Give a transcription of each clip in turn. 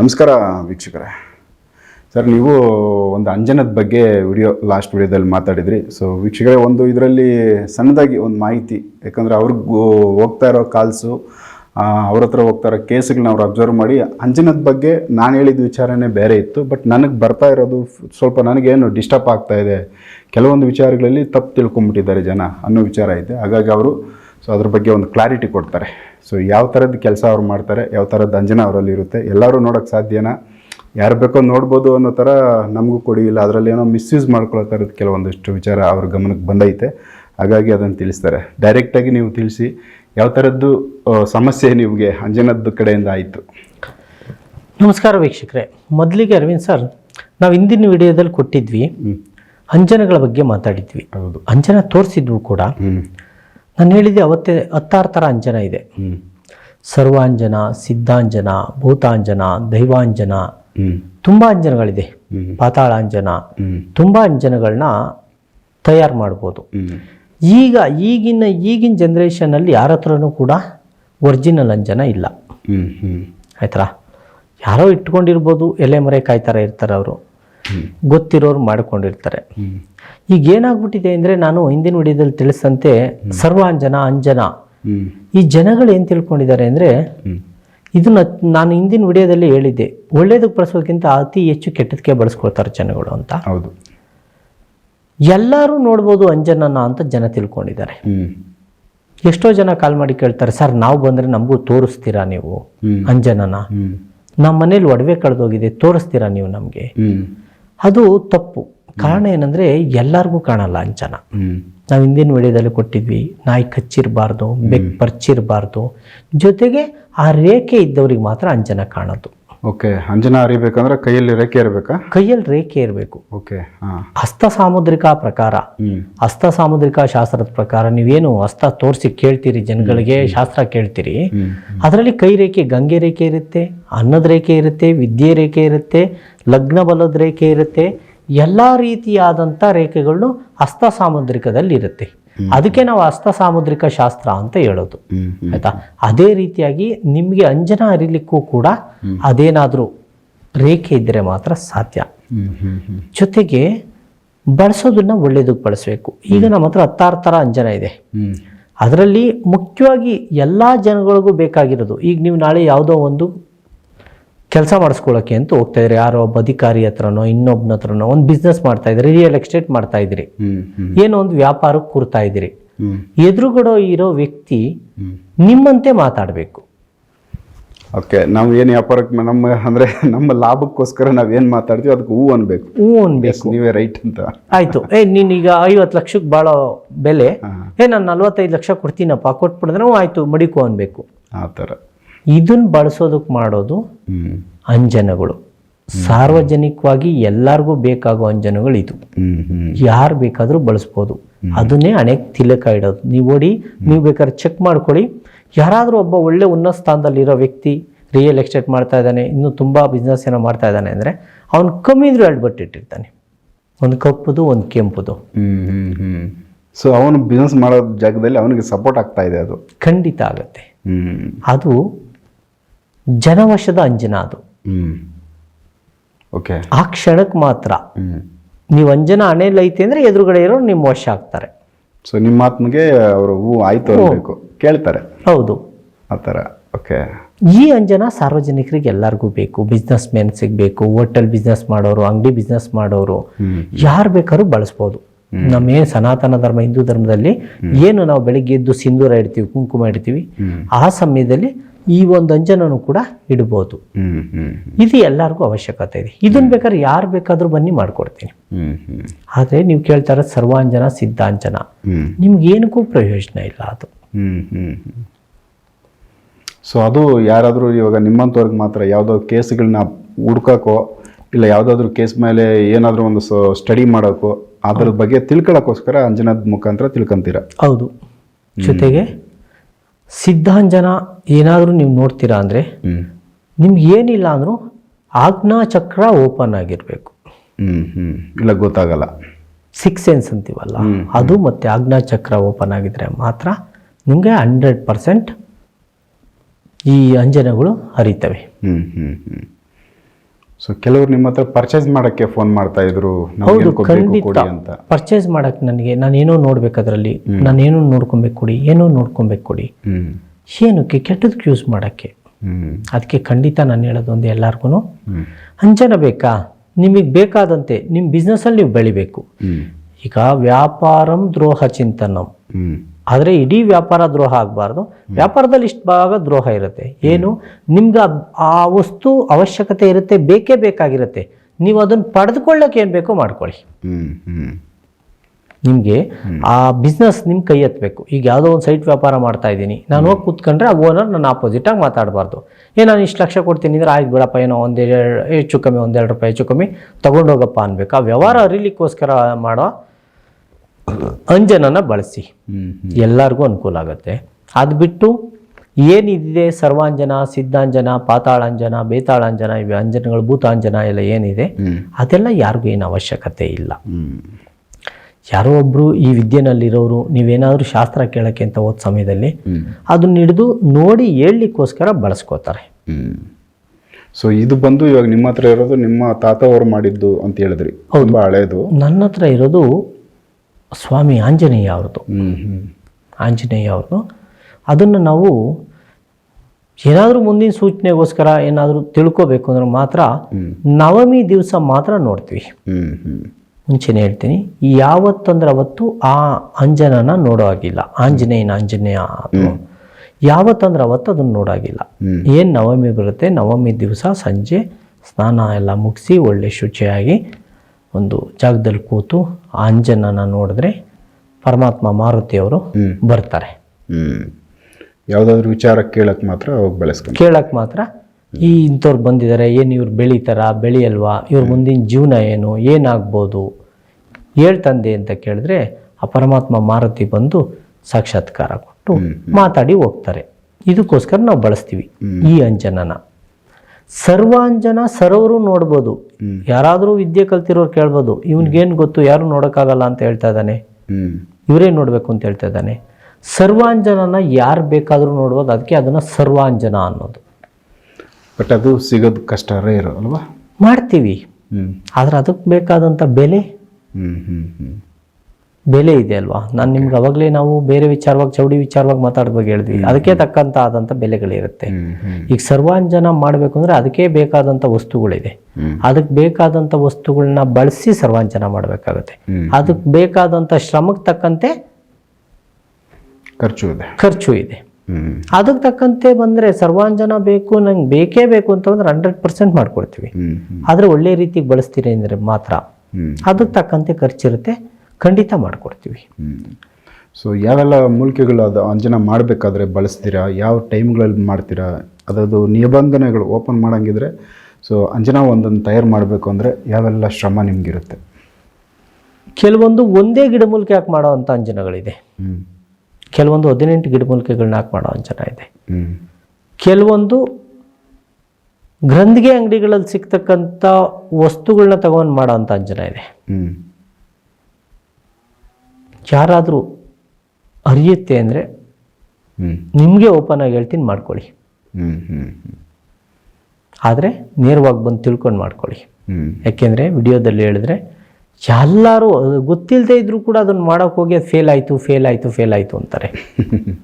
ನಮಸ್ಕಾರ ವೀಕ್ಷಕರೇ. ಸರ್, ನೀವು ಒಂದು ಅಂಜನದ ಬಗ್ಗೆ ವಿಡಿಯೋ, ಲಾಸ್ಟ್ ವಿಡಿಯೋದಲ್ಲಿ ಮಾತಾಡಿದ್ರಿ. ಸೊ ವೀಕ್ಷಕರೇ, ಒಂದು ಇದರಲ್ಲಿ ಸಣ್ಣದಾಗಿ ಒಂದು ಮಾಹಿತಿ. ಯಾಕಂದರೆ ಅವ್ರಿಗೆ ಹೋಗ್ತಾ ಇರೋ ಕಾಲ್ಸು ಅವ್ರ ಹತ್ರ ಹೋಗ್ತಾ ಇರೋ ಕೇಸ್ಗಳನ್ನ ಅವ್ರು ಅಬ್ಸರ್ವ್ ಮಾಡಿ, ಅಂಜನದ ಬಗ್ಗೆ ನಾನು ಹೇಳಿದ ವಿಚಾರನೇ ಬೇರೆ ಇತ್ತು. ಬಟ್ ನನಗೆ ಬರ್ತಾ ಇರೋದು ಸ್ವಲ್ಪ ನನಗೇನು ಡಿಸ್ಟರ್ಬ್ ಆಗ್ತಾ ಇದೆ, ಕೆಲವೊಂದು ವಿಚಾರಗಳಲ್ಲಿ ತಪ್ಪು ತಿಳ್ಕೊಂಬಿಟ್ಟಿದ್ದಾರೆ ಜನ ಅನ್ನೋ ವಿಚಾರ ಐತೆ ಹಾಗಾಗಿ ಅವರು ಸೊ ಅದ್ರ ಬಗ್ಗೆ ಒಂದು ಕ್ಲಾರಿಟಿ ಕೊಡ್ತಾರೆ. ಸೊ ಯಾವ ಥರದ ಕೆಲಸ ಅವ್ರು ಮಾಡ್ತಾರೆ ಯಾವ ಥರದ ಅಂಜನ ಅವರಲ್ಲಿ ಇರುತ್ತೆ ಎಲ್ಲರೂ ನೋಡೋಕ್ಕೆ ಸಾಧ್ಯನಾ ಯಾರು ಬೇಕೋ ನೋಡ್ಬೋದು ಅನ್ನೋ ಥರ ನಮಗೂ ಕೊಡಿ ಇಲ್ಲ ಅದರಲ್ಲಿ ಏನೋ ಮಿಸ್ಯೂಸ್ ಮಾಡ್ಕೊಳ್ಳೋ ಥರದ್ದು ಕೆಲವೊಂದಿಷ್ಟು ವಿಚಾರ ಅವ್ರ ಗಮನಕ್ಕೆ ಬಂದೈತೆ. ಹಾಗಾಗಿ ಅದನ್ನು ತಿಳಿಸ್ತಾರೆ. ಡೈರೆಕ್ಟಾಗಿ ನೀವು ತಿಳಿಸಿ ಯಾವ ಥರದ್ದು ಸಮಸ್ಯೆ ನಿಮಗೆ ಅಂಜನದ್ದು ಕಡೆಯಿಂದ ಆಯಿತು. ನಮಸ್ಕಾರ ವೀಕ್ಷಕರೇ. ಮೊದಲಿಗೆ ಅರವಿಂದ್ ಸರ್ ನಾವು ಹಿಂದಿನ ವಿಡಿಯೋದಲ್ಲಿ ಕೊಟ್ಟಿದ್ವಿ. ಅಂಜನಗಳ ಬಗ್ಗೆ ಮಾತಾಡಿದ್ವಿ. ಹೌದು. ಅಂಜನ ತೋರಿಸಿದ್ವು ಕೂಡ. ನಾನು ಹೇಳಿದ್ದೆ ಅವತ್ತೇ ಹತ್ತಾರು ಥರ ಅಂಜನ ಇದೆ. ಸರ್ವಾಂಜನ ಸಿದ್ಧಾಂಜನ ಭೂತಾಂಜನ ದೈವಾಂಜನ ತುಂಬ ಅಂಜನಗಳಿದೆ. ಪಾತಾಳಾಂಜನ ತುಂಬ ಅಂಜನಗಳನ್ನ ತಯಾರು ಮಾಡ್ಬೋದು. ಈಗ ಈಗಿನ ಈಗಿನ ಜನ್ರೇಷನಲ್ಲಿ ಯಾರ ಹತ್ರನೂ ಕೂಡ ಒರಿಜಿನಲ್ ಅಂಜನ ಇಲ್ಲ. ಹ್ಞೂ ಹ್ಞೂ ಆಯ್ತಾ ಯಾರೋ ಇಟ್ಕೊಂಡಿರ್ಬೋದು ಎಲೆ ಮರೆ ಕಾಯ್ತಾರ ಇರ್ತಾರೆ ಅವರು. ಗೊತ್ತಿರೋರು ಮಾಡ್ಕೊಂಡಿರ್ತಾರೆ. ಈಗ ಏನಾಗ್ಬಿಟ್ಟಿದೆ ಅಂದರೆ ನಾನು ಹಿಂದಿನ ವಿಡಿಯೋದಲ್ಲಿ ತಿಳಿಸಂತೆ ಸರ್ವಾಂಜನ ಅಂಜನ. ಈ ಜನಗಳು ಏನು ತಿಳ್ಕೊಂಡಿದ್ದಾರೆ ಅಂದರೆ ಇದನ್ನ ನಾನು ಹಿಂದಿನ ವಿಡಿಯೋದಲ್ಲಿ ಹೇಳಿದ್ದೆ ಒಳ್ಳೇದಕ್ಕೆ ಬಳಸೋದಕ್ಕಿಂತ ಅತಿ ಹೆಚ್ಚು ಕೆಟ್ಟದಕ್ಕೆ ಬಳಸ್ಕೊಳ್ತಾರೆ ಜನಗಳು ಅಂತ. ಹೌದು. ಎಲ್ಲರೂ ನೋಡ್ಬೋದು ಅಂಜನನ ಅಂತ ಜನ ತಿಳ್ಕೊಂಡಿದ್ದಾರೆ. ಎಷ್ಟೋ ಜನ ಕಾಲ್ ಮಾಡಿ ಕೇಳ್ತಾರೆ ಸರ್ ನಾವು ಬಂದರೆ ನಮಗೂ ತೋರಿಸ್ತೀರಾ ನೀವು ಅಂಜನನ? ನಮ್ಮ ಮನೇಲಿ ಒಡವೆ ಕಳೆದೋಗಿದೆ ತೋರಿಸ್ತೀರಾ ನೀವು ನಮಗೆ? ಅದು ತಪ್ಪು. ಕಾರಣ ಏನಂದರೆ ಎಲ್ಲರಿಗೂ ಕಾಣಲ್ಲ ಅಂಚನ. ನಾವು ಹಿಂದಿನ ವಿಡಿಯೋದಲ್ಲಿ ಕೊಟ್ಟಿದ್ವಿ ನಾಯಿ ಕಚ್ಚಿರಬಾರ್ದು ಬೆಕ್ ಪರ್ಚಿರಬಾರ್ದು. ಜೊತೆಗೆ ಆ ರೇಖೆ ಇದ್ದವ್ರಿಗೆ ಮಾತ್ರ ಅಂಚನ ಕಾಣೋದು. ಓಕೆ ಅಂಜನ ಅರಿಬೇಕಂದ್ರೆ ಕೈಯಲ್ಲಿ ರೇಖೆ ಇರಬೇಕಾ? ಕೈಯಲ್ಲಿ ರೇಖೆ ಇರಬೇಕು. ಓಕೆ ಹಾಂ. ಹಸ್ತ ಸಾಮುದ್ರಿಕ ಪ್ರಕಾರ ಹಸ್ತ ಸಾಮುದ್ರಿಕ ಶಾಸ್ತ್ರದ ಪ್ರಕಾರ ನೀವೇನು ಹಸ್ತ ತೋರಿಸಿ ಕೇಳ್ತೀರಿ ಜನಗಳಿಗೆ ಶಾಸ್ತ್ರ ಕೇಳ್ತೀರಿ ಅದರಲ್ಲಿ ಕೈ ರೇಖೆ ಗಂಗೆ ರೇಖೆ ಇರುತ್ತೆ ಅನ್ನದ ರೇಖೆ ಇರುತ್ತೆ ವಿದ್ಯೆ ರೇಖೆ ಇರುತ್ತೆ ಲಗ್ನ ಬಲದ ರೇಖೆ ಇರುತ್ತೆ ಎಲ್ಲ ರೀತಿಯಾದಂಥ ರೇಖೆಗಳು ಹಸ್ತ ಸಾಮುದ್ರಿಕದಲ್ಲಿ ಇರುತ್ತೆ ಅದಕ್ಕೆ ನಾವು ಹಸ್ತ ಸಾಮುದ್ರಿಕ ಶಾಸ್ತ್ರ ಅಂತ ಹೇಳೋದು. ಆಯ್ತಾ? ಅದೇ ರೀತಿಯಾಗಿ ನಿಮಗೆ ಅಂಜನ ಅರಿಲಿಕ್ಕೂ ಕೂಡ ಅದೇನಾದರೂ ರೇಖೆ ಇದ್ದರೆ ಮಾತ್ರ ಸಾಧ್ಯ. ಜೊತೆಗೆ ಬಳಸೋದನ್ನ ಒಳ್ಳೇದಕ್ಕೆ ಬಳಸಬೇಕು. ಈಗ ನಮ್ಮ ಹತ್ರ ಹತ್ತಾರು ಥರ ಅಂಜನ ಇದೆ. ಅದರಲ್ಲಿ ಮುಖ್ಯವಾಗಿ ಎಲ್ಲ ಜನಗಳಿಗೂ ಬೇಕಾಗಿರೋದು. ಈಗ ನೀವು ನಾಳೆ ಯಾವುದೋ ಒಂದು ಕೆಲಸ ಮಾಡಿಸ್ಕೊಳ್ಳೋಕೆ ಅಂತ ಹೋಗ್ತಾ ಇದ್ರಿ. ಯಾರೋ ಒಬ್ಬ ಅಧಿಕಾರಿ ಹತ್ರನೋ ಇನ್ನೊಬ್ಬನ ಹತ್ರನೋ ಒಂದು ಬಿಸ್ನೆಸ್ ಮಾಡ್ತಾ ಇದ್ರಿ. ರಿಯಲ್ ಎಸ್ಟೇಟ್ ಮಾಡ್ತಾ ಇದ್ರಿ. ಏನೋ ಒಂದು ವ್ಯಾಪಾರಕ್ಕೆ ಕೂರ್ತಾ ಇದ್ರಿ. ಎದುರುಗಡೆ ಇರೋ ವ್ಯಕ್ತಿ ನಿಮ್ಮಂತೆ ಮಾತಾಡಬೇಕು. ಓಕೆ ನಾವು ಏನು ವ್ಯಾಪಾರಕ್ಕೆ ನಮ್ಮ ಅಂದ್ರೆ ನಮ್ಮ ಲಾಭಕ್ಕೋಸ್ಕರ ನಾವು ಏನು ಮಾತಾಡ್ತೀವಿ ಅದಕ್ಕೆ ಹೂ ಅನ್ಬೇಕು. ಹೂ ಅನ್ಬೇಕು. ನೀವೇ ರೈಟ್ ಅಂತ. ಆಯ್ತು. ಏ ನೀನೀಗ ಐವತ್ತು ಲಕ್ಷಕ್ಕೆ ಭಾಳ ಬೆಲೆ. ಏ ನಾನು ನಲ್ವತ್ತೈದು ಲಕ್ಷ ಕೊಡ್ತೀನಪ್ಪ. ಕೊಟ್ಬಿಡಿದ್ರೆ ಆಯ್ತು ಮಡಿಕೋ ಅನ್ಬೇಕು. ಆ ಥರ. ಇದನ್ನ ಬಳಸೋದಕ್ಕೆ ಮಾಡೋದು ಅಂಜನಗಳು. ಸಾರ್ವಜನಿಕವಾಗಿ ಎಲ್ಲರಿಗೂ ಬೇಕಾಗೋ ಅಂಜನಗಳು ಇದು ಯಾರು ಬೇಕಾದರೂ ಬಳಸ್ಬೋದು. ಅದನ್ನೇ ಹಣೆಗೆ ತಿಲಕ ಇಡೋದು. ನೀವು ಓಡಿ ನೀವು ಬೇಕಾದ್ರೆ ಚೆಕ್ ಮಾಡ್ಕೊಳ್ಳಿ ಯಾರಾದರೂ ಒಬ್ಬ ಒಳ್ಳೆ ಉನ್ನತ ಸ್ಥಾನದಲ್ಲಿರೋ ವ್ಯಕ್ತಿ ರಿಯಲ್ ಎಸ್ಟೇಟ್ ಮಾಡ್ತಾ ಇದ್ದಾನೆ ಇನ್ನೂ ತುಂಬ ಬಿಸ್ನೆಸ್ ಏನೋ ಮಾಡ್ತಾ ಇದ್ದಾನೆ ಅಂದರೆ ಅವ್ನು ಕಮ್ಮಿ ಇದ್ರೂ ಎರಡು ಬಟ್ಟೆ ಇಟ್ಟಿರ್ತಾನೆ. ಒಂದು ಕಪ್ಪುದು ಒಂದು ಕೆಂಪುದು. ಸೊ ಅವನು ಬಿಸ್ನೆಸ್ ಮಾಡೋ ಜಾಗದಲ್ಲಿ ಅವನಿಗೆ ಸಪೋರ್ಟ್ ಆಗ್ತಾ ಇದೆ ಅದು. ಖಂಡಿತ ಆಗುತ್ತೆ. ಅದು ಜನವಶದ ಅಂಜನ ಅದು. ಓಕೆ. ಆ ಕ್ಷಣಕ್ಕೆ ಮಾತ್ರ ನೀವು ಅಂಜನ ಅಣೆಯಲ್ಲಿ ಐತಿ ಅಂದ್ರೆ ಎದುರುಗಡೆ ಇರೋ ನಿಮ್ಮ ವಶ ಆಗ್ತಾರೆ. ಸೊ ನಿಮ್ಮ ಆತ್ಮಗೆ ಅವರು ಹೂ ಆಯ್ತು ಕೇಳ್ತಾರೆ. ಹೌದು. ಆ ಥರ. ಓಕೆ. ಈ ಅಂಜನ ಸಾರ್ವಜನಿಕರಿಗೆ ಎಲ್ಲರಿಗೂ ಬೇಕು. ಬಿಸ್ನೆಸ್ ಮೆನ್ಸಿಗೆ ಬೇಕು. ಹೋಟೆಲ್ ಬಿಸ್ನೆಸ್ ಮಾಡೋರು ಅಂಗಡಿ ಬಿಸ್ನೆಸ್ ಮಾಡೋರು. ಯಾರು ಬೇಕಾದ್ರೂ ಬಳಸ್ಬೋದು. ನಮ್ಮ ಏನು ಸನಾತನ ಧರ್ಮ ಹಿಂದೂ ಧರ್ಮದಲ್ಲಿ ಏನು ನಾವು ಬೆಳಿಗ್ಗೆ ಎದ್ದು ಸಿಂಧೂರ ಇಡ್ತೀವಿ ಕುಂಕುಮ ಇಡ್ತೀವಿ ಆ ಸಮಯದಲ್ಲಿ ಈ ಒಂದು ಅಂಜನನು ಕೂಡ ಇಡ್ಬೋದು. ಇದು ಎಲ್ಲರಿಗೂ ಅವಶ್ಯಕತೆ ಇದೆ. ಇದನ್ನ ಬೇಕಾದ್ರೆ ಯಾರು ಬೇಕಾದ್ರೂ ಬನ್ನಿ ಮಾಡ್ಕೊಡ್ತೀನಿ. ಆದರೆ ನೀವು ಕೇಳ್ತಾರೆ ಸರ್ವಾಂಜನ ಸಿದ್ಧಾಂಜನ. ನಿಮ್ಗೆ ಏನಕ್ಕೂ ಪ್ರಯೋಜನ ಇಲ್ಲ ಅದು. ಸೊ ಅದು ಯಾರಾದರೂ ಇವಾಗ ನಿಮ್ಮಂಥವ್ರಿಗೆ ಮಾತ್ರ ಯಾವುದೋ ಕೇಸ್ಗಳನ್ನ ಹುಡ್ಕೋಕ್ಕೋ ಇಲ್ಲ ಯಾವುದಾದ್ರೂ ಕೇಸ್ ಮೇಲೆ ಏನಾದರೂ ಒಂದು ಸ್ಟಡಿ ಮಾಡೋಕ್ಕೋ ಅದ್ರ ಬಗ್ಗೆ ತಿಳ್ಕೊಳ್ಳೋಕ್ಕೋಸ್ಕರ ಅಂಜನದ ಮುಖಾಂತರ ತಿಳ್ಕೊಂತೀರ? ಹೌದು. ಜೊತೆಗೆ ಸಿದ್ಧಾಂಜನ ಏನಾದರೂ ನೀವು ನೋಡ್ತೀರಾ ಅಂದರೆ ನಿಮ್ಗೆ ಏನಿಲ್ಲ ಅಂದರೂ ಚಕ್ರ ಓಪನ್ ಆಗಿರಬೇಕು. ಇಲ್ಲ ಗೊತ್ತಾಗಲ್ಲ. ಸಿಕ್ಸ್ ಸೆನ್ಸ್ ಅಂತೀವಲ್ಲ ಅದು ಮತ್ತು ಆಜ್ಞಾ ಚಕ್ರ ಓಪನ್ ಆಗಿದ್ರೆ ಮಾತ್ರ ನಿಮಗೆ ಹಂಡ್ರೆಡ್ ಪರ್ಸೆಂಟ್ ಈ ಅಂಜನಗಳು ಹರಿತವೆ. ಹ್ಞೂ ಹ್ಞೂ ಹ್ಞೂ ಸೊ ಕೆಲವರು ನಿಮ್ಮ ಹತ್ರ ಪರ್ಚೇಸ್ ಮಾಡೋಕ್ಕೆ ಫೋನ್ ಮಾಡ್ತಾ ಇದ್ರು ಹೌದು ಖಂಡಿತ. ಅಂತ. ಪರ್ಚೇಸ್ ಮಾಡಕ್ಕೆ ನನಗೆ ನಾನೇನೋ ನೋಡ್ಬೇಕು ಅದರಲ್ಲಿ. ನಾನೇನೋ ನೋಡ್ಕೊಬೇಕು ಕೊಡಿ ಏನೋ ನೋಡ್ಕೊಬೇಕು ಕೊಡಿ. ಏನಕ್ಕೆ? ಕೆಟ್ಟದಕ್ಕೆ ಯೂಸ್ ಮಾಡೋಕ್ಕೆ. ಅದಕ್ಕೆ ಖಂಡಿತ ನಾನು ಹೇಳೋದು ಒಂದು ಎಲ್ಲರಿಗೂ ಹಂಚನ ಬೇಕಾ? ನಿಮಗೆ ಬೇಕಾದಂತೆ ನಿಮ್ಮ ಬಿಸ್ನೆಸ್ಸಲ್ಲಿ ನೀವು ಬೆಳಿಬೇಕು. ಈಗ ವ್ಯಾಪಾರಂ ದ್ರೋಹ ಚಿಂತನಂ. ಆದರೆ ಇಡೀ ವ್ಯಾಪಾರ ದ್ರೋಹ ಆಗಬಾರ್ದು. ವ್ಯಾಪಾರದಲ್ಲಿ ಇಷ್ಟು ಭಾಗ ದ್ರೋಹ ಇರುತ್ತೆ. ಏನು? ನಿಮ್ಗೆ ಆ- ವಸ್ತು ಅವಶ್ಯಕತೆ ಇರುತ್ತೆ ಬೇಕೇ ಬೇಕಾಗಿರುತ್ತೆ. ನೀವು ಅದನ್ನು ಪಡೆದುಕೊಳ್ಳೋಕೆ ಏನು ಬೇಕೋ ಮಾಡ್ಕೊಳ್ಳಿ. ನಿಮಗೆ ಆ ಬಿಸ್ನೆಸ್ ನಿಮ್ಮ ಕೈ ಎತ್ತಬೇಕು ಈಗ ಯಾವುದೋ ಒಂದು ಸೈಟ್ ವ್ಯಾಪಾರ ಮಾಡ್ತಾ ಇದ್ದೀನಿ. ನಾನು ಹೋಗಿ ಕೂತ್ಕೊಂಡ್ರೆ ಆ ಓನರ್ ನನ್ನ ಆಪೋಸಿಟಾಗಿ ಮಾತಾಡಬಾರ್ದು. ಏ ನಾನು ಇಷ್ಟು ಲಕ್ಷ ಕೊಡ್ತೀನಿ ಅಂದ್ರೆ ಆಯ್ತು ಬಿಡಪ್ಪ ಏನೋ ಒಂದೆರಡು ಹೆಚ್ಚು ಕಮ್ಮಿ ಒಂದೆರಡು ರೂಪಾಯಿ ಹೆಚ್ಚು ಕಮ್ಮಿ ತೊಗೊಂಡೋಗಪ್ಪ ಅನ್ಬೇಕು. ಆ ವ್ಯವಹಾರ ಅರಿಲಿಕ್ಕೋಸ್ಕರ ಮಾಡೋ ಅಂಜನನ ಬಳಸಿ. ಎಲ್ಲರಿಗೂ ಅನುಕೂಲ ಆಗುತ್ತೆ. ಅದು ಬಿಟ್ಟು ಏನಿದೆ ಸರ್ವಾಂಜನ ಸಿದ್ಧಾಂಜನ ಪಾತಾಳಾಂಜನ ಬೇತಾಳಾಂಜನ ಇವೆ ಅಂಜನಗಳು ಭೂತಾಂಜನ ಎಲ್ಲ ಏನಿದೆ ಅದೆಲ್ಲ ಯಾರಿಗೂ ಏನು ಅವಶ್ಯಕತೆ ಇಲ್ಲ. ಯಾರೋ ಒಬ್ಬರು ಈ ವಿದ್ಯೆನಲ್ಲಿರೋರು ನೀವೇನಾದರೂ ಶಾಸ್ತ್ರ ಕೇಳೋಕ್ಕೆ ಅಂತ ಹೋದ ಸಮಯದಲ್ಲಿ ಅದನ್ನ ಹಿಡಿದು ನೋಡಿ ಹೇಳಲಿಕ್ಕೋಸ್ಕರ ಬಳಸ್ಕೋತಾರೆ. ಸೊ ಇದು ಬಂದು ಇವಾಗ ನಿಮ್ಮ ಹತ್ರ ಇರೋದು ನಿಮ್ಮ ತಾತ ಅವರು ಮಾಡಿದ್ದು ಅಂತ ಹೇಳಿದ್ರಿ. ಹೌದು. ಹಳೇದು. ನನ್ನ ಹತ್ರ ಇರೋದು ಸ್ವಾಮಿ ಆಂಜನೇಯ ಅವ್ರದ್ದು. ಆಂಜನೇಯ ಅವ್ರದ್ದು. ಅದನ್ನು ನಾವು ಏನಾದರೂ ಮುಂದಿನ ಸೂಚನೆಗೋಸ್ಕರ ಏನಾದರೂ ತಿಳ್ಕೋಬೇಕು ಅಂದ್ರೆ ಮಾತ್ರ ನವಮಿ ದಿವಸ ಮಾತ್ರ ನೋಡ್ತೀವಿ. ಮುಂಚೆನೆ ಹೇಳ್ತೀನಿ ಯಾವತ್ತಂದ್ರೆ ಅವತ್ತು ಆ ಅಂಜನನ ನೋಡೋ ಆಗಿಲ್ಲ ಆಂಜನೇಯನ ಆಂಜನೇಯ ಯಾವತ್ತಂದ್ರೆ ಅವತ್ತು ಅದನ್ನು ನೋಡೋಗಿಲ್ಲ. ಏನು ನವಮಿ ಬರುತ್ತೆ ನವಮಿ ದಿವಸ ಸಂಜೆ ಸ್ನಾನ ಎಲ್ಲ ಮುಗಿಸಿ ಒಳ್ಳೆ ಶುಚಿಯಾಗಿ ಒಂದು ಜಾಗದಲ್ಲಿ ಕೂತು ಆ ಅಂಜನನ ನೋಡಿದ್ರೆ ಪರಮಾತ್ಮ ಮಾರುತಿಯವರು ಅವರು ಬರ್ತಾರೆ. ಯಾವುದಾದ್ರೂ ವಿಚಾರ ಕೇಳಕ್ಕೆ ಮಾತ್ರ ಬೆಳೆಸ್ಕೊಂಡು ಕೇಳಕ್ಕೆ ಮಾತ್ರ ಈ ಇಂಥವ್ರು ಬಂದಿದ್ದಾರೆ ಏನು ಇವ್ರು ಬೆಳೀತಾರ ಬೆಳೆಯಲ್ವಾ ಇವ್ರ ಮುಂದಿನ ಜೀವನ ಏನು ಏನಾಗ್ಬೋದು? ಹೇಳ್ತಂದೆ ಅಂತ ಕೇಳಿದ್ರೆ ಆ ಪರಮಾತ್ಮ ಮಾರುತಿ ಬಂದು ಸಾಕ್ಷಾತ್ಕಾರ ಕೊಟ್ಟು ಮಾತಾಡಿ ಹೋಗ್ತಾರೆ. ಇದಕ್ಕೋಸ್ಕರ ನಾವು ಬಳಸ್ತೀವಿ ಈ ಅಂಜನನ. ಸರ್ವಾಂಜನ ಸರ್ವರು ನೋಡ್ಬೋದು. ಯಾರಾದರೂ ವಿದ್ಯೆ ಕಲ್ತಿರೋರು ಕೇಳ್ಬೋದು. ಇವ್ನಿಗೇನು ಗೊತ್ತು ಯಾರು ನೋಡೋಕ್ಕಾಗಲ್ಲ ಅಂತ ಹೇಳ್ತಾ ಇದ್ದಾನೆ. ಇವರೇ ನೋಡಬೇಕು ಅಂತ ಹೇಳ್ತಾ ಇದ್ದಾನೆ. ಸರ್ವಾಂಜನನ ಯಾರು ಬೇಕಾದರೂ ನೋಡ್ಬೋದು. ಅದಕ್ಕೆ ಅದನ್ನು ಸರ್ವಾಂಜನ ಅನ್ನೋದು. ಬಟ್ ಅದು ಸಿಗೋದು ಕಷ್ಟ ಇರೋ ಅಲ್ವಾ? ಮಾಡ್ತೀವಿ. ಆದರೆ ಅದಕ್ಕೆ ಬೇಕಾದಂಥ ಬೆಲೆ? ಹ್ಞೂ ಹ್ಞೂ ಹ್ಮ್. ಬೆಲೆ ಇದೆ ಅಲ್ವಾ? ನಾನು ನಿಮ್ಗೆ ಅವಾಗಲೇ ನಾವು ಬೇರೆ ವಿಚಾರವಾಗಿ ಚೌಡಿ ವಿಚಾರವಾಗಿ ಮಾತಾಡುವಾಗ ಹೇಳಿದ್ವಿ ಅದಕ್ಕೆ ತಕ್ಕಂತ ಆದಂಥ ಬೆಲೆಗಳಿರುತ್ತೆ. ಈಗ ಸರ್ವಾಂಜನ ಮಾಡಬೇಕು ಅಂದರೆ ಅದಕ್ಕೆ ಬೇಕಾದಂಥ ವಸ್ತುಗಳಿದೆ. ಅದಕ್ಕೆ ಬೇಕಾದಂಥ ವಸ್ತುಗಳನ್ನ ಬಳಸಿ ಸರ್ವಾಂಜನ ಮಾಡಬೇಕಾಗುತ್ತೆ. ಅದಕ್ಕೆ ಬೇಕಾದಂಥ ಶ್ರಮಕ್ಕೆ ತಕ್ಕಂತೆ ಖರ್ಚು ಇದೆ. ಖರ್ಚು ಇದೆ. ಅದಕ್ಕೆ ತಕ್ಕಂತೆ ಬಂದರೆ ಸರ್ವಾಂಜನ ಬೇಕು ನಂಗೆ ಬೇಕೇ ಬೇಕು ಅಂತಂದ್ರೆ ಹಂಡ್ರೆಡ್ ಪರ್ಸೆಂಟ್ ಮಾಡ್ಕೊಡ್ತೀವಿ. ಆದರೆ ಒಳ್ಳೆ ರೀತಿಗೆ ಬಳಸ್ತೀರಿ ಅಂದರೆ ಮಾತ್ರ. ಅದಕ್ಕೆ ತಕ್ಕಂತೆ ಖರ್ಚಿರುತ್ತೆ. ಖಂಡಿತ ಮಾಡಿಕೊಡ್ತೀವಿ. ಸೊ ಯಾವೆಲ್ಲ ಮೂಲಿಕೆಗಳು ಅದು ಅಂಜನ ಮಾಡಬೇಕಾದ್ರೆ ಬಳಸ್ತೀರಾ? ಯಾವ ಟೈಮ್ಗಳಲ್ಲಿ ಮಾಡ್ತೀರಾ? ಅದರದ್ದು ನಿಬಂಧನೆಗಳು ಓಪನ್ ಮಾಡೋಂಗಿದ್ರೆ ಸೊ ಅಂಜನ ಒಂದನ್ನು ತಯಾರು ಮಾಡಬೇಕು ಅಂದರೆ ಯಾವೆಲ್ಲ ಶ್ರಮ ನಿಮಗಿರುತ್ತೆ? ಕೆಲವೊಂದು ಒಂದೇ ಗಿಡಮೂಲಿಕೆ ಹಾಕಿ ಮಾಡೋ ಅಂಥ ಅಂಜನಗಳಿದೆ. ಕೆಲವೊಂದು ಹದಿನೆಂಟು ಗಿಡಮೂಲಿಕೆಗಳನ್ನ ಹಾಕಿ ಮಾಡೋ ಅಂಜನ ಇದೆ. ಕೆಲವೊಂದು ಗ್ರಂಥಿಗೆ ಅಂಗಡಿಗಳಲ್ಲಿ ಸಿಗ್ತಕ್ಕಂಥ ವಸ್ತುಗಳನ್ನ ತಗೊಂಡು ಮಾಡೋ ಅಂಥ ಅಂಜನ ಇದೆ. ಯಾರಾದರೂ ಅರಿಯುತ್ತೆ ಅಂದರೆ ನಿಮಗೆ ಓಪನ್ ಆಗಿ ಹೇಳ್ತೀನಿ ಮಾಡ್ಕೊಳ್ಳಿ. ಹ್ಮ್ ಹ್ಮ್ ಆದರೆ ನೇರವಾಗಿ ಬಂದು ತಿಳ್ಕೊಂಡು ಮಾಡ್ಕೊಳ್ಳಿ. ಯಾಕೆಂದರೆ ವಿಡಿಯೋದಲ್ಲಿ ಹೇಳಿದ್ರೆ ಎಲ್ಲರೂ ಗೊತ್ತಿಲ್ಲದೆ ಇದ್ರೂ ಕೂಡ ಅದನ್ನು ಮಾಡೋಕೆ ಹೋಗಿ ಅದು ಫೇಲ್ ಆಯಿತು ಫೇಲ್ ಆಯಿತು ಫೇಲ್ ಆಯಿತು ಅಂತಾರೆ.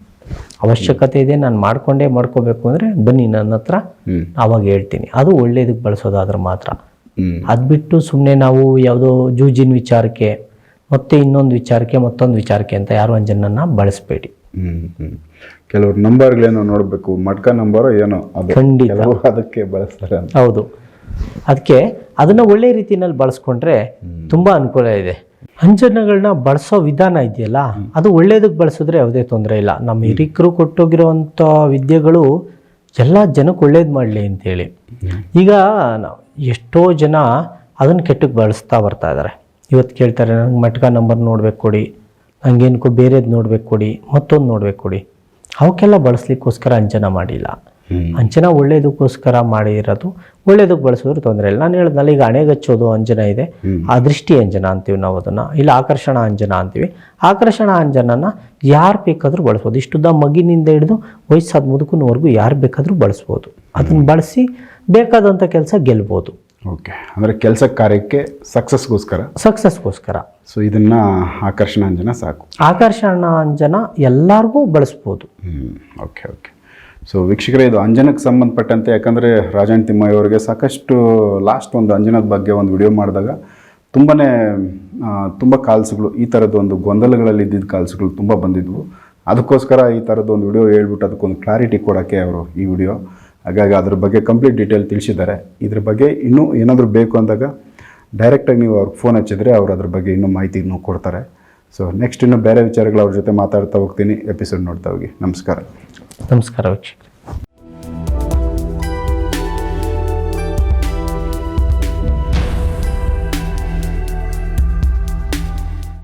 ಅವಶ್ಯಕತೆ ಇದೆ ನಾನು ಮಾಡ್ಕೊಂಡೇ ಮಾಡ್ಕೋಬೇಕು ಅಂದರೆ ಬನ್ನಿ ನನ್ನ ಹತ್ರ ಆವಾಗ ಹೇಳ್ತೀನಿ. ಅದು ಒಳ್ಳೇದಕ್ಕೆ ಬಳಸೋದಾದ್ರೆ ಮಾತ್ರ. ಅದು ಬಿಟ್ಟು ಸುಮ್ಮನೆ ನಾವು ಯಾವುದೋ ಜೂಜಿನ ವಿಚಾರಕ್ಕೆ ಮತ್ತೆ ಇನ್ನೊಂದು ವಿಚಾರಕ್ಕೆ ಮತ್ತೊಂದು ವಿಚಾರಕ್ಕೆ ಅಂತ ಯಾರು ಅಂಜನನ್ನ ಬಳಸಬೇಡಿ. ಕೆಲವರು ನಂಬರ್ಗಳೇನೋ ನೋಡಬೇಕು ಮಟ್ಕ ನಂಬರ್ ಏನೋ ಖಂಡಿತ. ಅದಕ್ಕೆ ಬಳಸ್ತಾರೆ ಅಂತ. ಹೌದು. ಅದಕ್ಕೆ ಅದನ್ನು ಒಳ್ಳೆ ರೀತಿಯಲ್ಲಿ ಬಳಸ್ಕೊಂಡ್ರೆ ತುಂಬ ಅನುಕೂಲ ಇದೆ. ಅಂಜನಗಳನ್ನ ಬಳಸೋ ವಿಧಾನ ಇದೆಯಲ್ಲ ಅದು ಒಳ್ಳೇದಕ್ಕೆ ಬಳಸಿದ್ರೆ ಯಾವುದೇ ತೊಂದರೆ ಇಲ್ಲ. ನಮ್ಮ ಹಿರಿಕರು ಕೊಟ್ಟೋಗಿರುವಂಥ ವಿದ್ಯೆಗಳು ಎಲ್ಲ ಜನಕ್ಕೆ ಒಳ್ಳೇದು ಮಾಡಲಿ ಅಂತೇಳಿ. ಈಗ ಎಷ್ಟೋ ಜನ ಅದನ್ನು ಕೆಟ್ಟಕ್ಕೆ ಬಳಸ್ತಾ ಬರ್ತಾ ಇದ್ದಾರೆ ಇವತ್ತು ಕೇಳ್ತಾರೆ ನನಗೆ ಮಟ್ಕ ನಂಬರ್ ನೋಡ್ಬೇಕು ಕೊಡಿ ಹಂಗೇನು ಬೇರೆದು ನೋಡ್ಬೇಕು ಕೊಡಿ ಮತ್ತೊಂದು ನೋಡ್ಬೇಕು ಕೊಡಿ. ಅವಕ್ಕೆಲ್ಲ ಬಳಸ್ಲಿಕ್ಕೋಸ್ಕರ ಅಂಚನ ಮಾಡಿಲ್ಲ. ಅಂಚನ ಅಂಜನ ಒಳ್ಳೇದಕ್ಕೋಸ್ಕರ ಮಾಡಿರೋದು ಒಳ್ಳೇದಕ್ಕೆ ಬಳಸಿದ್ರು ತೊಂದರೆ ಇಲ್ಲ. ನಾನು ಹೇಳಿದ್ನಲ್ಲ ಈಗ ಅಣೆಗಚ್ಚೋದು ಅಂಜನ ಇದೆ. ಆ ದೃಷ್ಟಿ ಅಂಜನ ಅಂತೀವಿ ನಾವು ಅದನ್ನು. ಇಲ್ಲ ಆಕರ್ಷಣ ಅಂಜನ ಅಂತೀವಿ. ಆಕರ್ಷಣ ಅಂಜನನ ಯಾರು ಬೇಕಾದರೂ ಬಳಸ್ಬೋದು. ಇಷ್ಟುದ್ದ ಮಗಿನಿಂದ ಹಿಡಿದು ವಯಸ್ಸಾದ ಮುದುಕನವರೆಗೂ ಯಾರು ಬೇಕಾದರೂ ಬಳಸ್ಬೋದು. ಅದನ್ನು ಬಳಸಿ ಬೇಕಾದಂಥ ಕೆಲಸ ಗೆಲ್ಬೋದು. ಓಕೆ ಅಂದರೆ ಕೆಲಸ ಕಾರ್ಯಕ್ಕೆ ಸಕ್ಸಸ್ಗೋಸ್ಕರ ಸಕ್ಸಸ್ಗೋಸ್ಕರ ಸೊ ಇದನ್ನು ಆಕರ್ಷಣಾಂಜನ ಸಾಕು. ಆಕರ್ಷಣ ಅಂಜನ ಎಲ್ಲರಿಗೂ ಬಳಸ್ಬೋದು. ಹ್ಞೂ ಓಕೆ ಓಕೆ ಸೊ ವೀಕ್ಷಕರೇ ಇದು ಅಂಜನಕ್ಕೆ ಸಂಬಂಧಪಟ್ಟಂತೆ ಯಾಕಂದರೆ ರಾಜಣ್ಣ ತಿಮ್ಮಯ್ಯವರಿಗೆ ಸಾಕಷ್ಟು ಲಾಸ್ಟ್ ಒಂದು ಅಂಜನದ ಬಗ್ಗೆ ಒಂದು ವಿಡಿಯೋ ಮಾಡಿದಾಗ ತುಂಬಾ ತುಂಬ ಕಾಲ್ಸ್ಗಳು ಈ ಥರದ್ದು ಒಂದು ಗೊಂದಲಗಳಲ್ಲಿ ಇದ್ದಿದ್ದ ಕಾಲ್ಸ್ಗಳು ತುಂಬ ಬಂದಿದ್ವು. ಅದಕ್ಕೋಸ್ಕರ ಈ ಥರದ್ದು ಒಂದು ವಿಡಿಯೋ ಹೇಳ್ಬಿಟ್ಟು ಅದಕ್ಕೊಂದು ಕ್ಲಾರಿಟಿ ಕೊಡೋಕ್ಕೆ ಅವರು ಈ ವಿಡಿಯೋ ಹಾಗಾಗಿ ಅದ್ರ ಬಗ್ಗೆ ಕಂಪ್ಲೀಟ್ ಡೀಟೇಲ್ ತಿಳಿಸಿದ್ದಾರೆ. ಇದ್ರ ಬಗ್ಗೆ ಇನ್ನೂ ಏನಾದರೂ ಬೇಕು ಅಂದಾಗ ಡೈರೆಕ್ಟಾಗಿ ನೀವು ಅವ್ರಿಗೆ ಫೋನ್ ಹಚ್ಚಿದ್ರೆ ಅವ್ರು ಅದ್ರ ಬಗ್ಗೆ ಇನ್ನೂ ಮಾಹಿತಿ ಇನ್ನೂ ಕೊಡ್ತಾರೆ. ಸೊ ನೆಕ್ಸ್ಟ್ ಇನ್ನೂ ಬೇರೆ ವಿಚಾರಗಳು ಅವ್ರ ಜೊತೆ ಮಾತಾಡ್ತಾ ಹೋಗ್ತೀನಿ. ಎಪಿಸೋಡ್ ನೋಡ್ತಾ ಹೋಗಿ. ನಮಸ್ಕಾರ. ನಮಸ್ಕಾರ ವೀಕ್ಷಕರೇ.